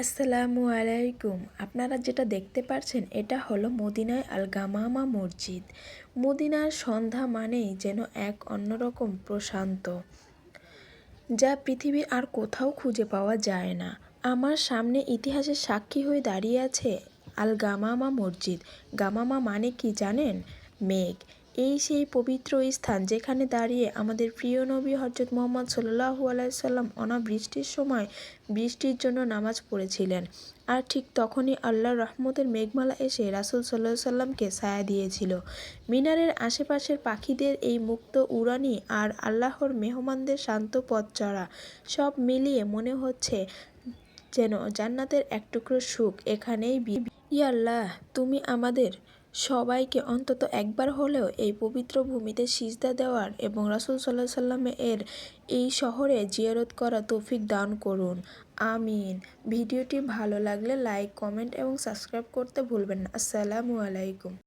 আসসালামু আলাইকুম। আপনারা যেটা দেখতে পাচ্ছেন এটা হলো মদিনায় আল গামামা মসজিদ। মদিনার সন্ধ্যা মানেই যেন এক অন্যরকম প্রশান্ত, যা পৃথিবীর আর কোথাও খুঁজে পাওয়া যায় না। আমার সামনে ইতিহাসের সাক্ষী হয়ে দাঁড়িয়ে আছে আল গামামা মসজিদ। গামামা মানে কি জানেন? মেঘ। এই সেই পবিত্র স্থান যেখানে দাঁড়িয়ে আমাদের প্রিয় নবী হজরত মোহাম্মদ সাল্লাহু আলাইসাল্লাম অনাবৃষ্টির সময় বৃষ্টির জন্য নামাজ পড়েছিলেন। আর ঠিক তখনই আল্লাহর রহমতের মেঘমালা এসে রাসুল সাল্লাহ সাল্লামকে ছায়া দিয়েছিল। মিনারের আশেপাশের পাখিদের এই মুক্ত উড়ানি আর আল্লাহর মেহমানদের শান্ত পথ চড়া সব মিলিয়ে মনে হচ্ছে যেন জান্নাতের এক টুকরো সুখ। এখানেই ইয়াল্লাহ তুমি আমাদের সবাইকে অন্তত একবার হলেও এই পবিত্র ভূমিতে সিজদা দেওয়ার এবং রাসুল সাল্লাহ সাল্লামে এর এই শহরে জিয়ারত করা তৌফিক দান করুন। আমিন। ভিডিওটি ভালো লাগলে লাইক, কমেন্ট এবং সাবস্ক্রাইব করতে ভুলবেন না। আসসালামু আলাইকুম।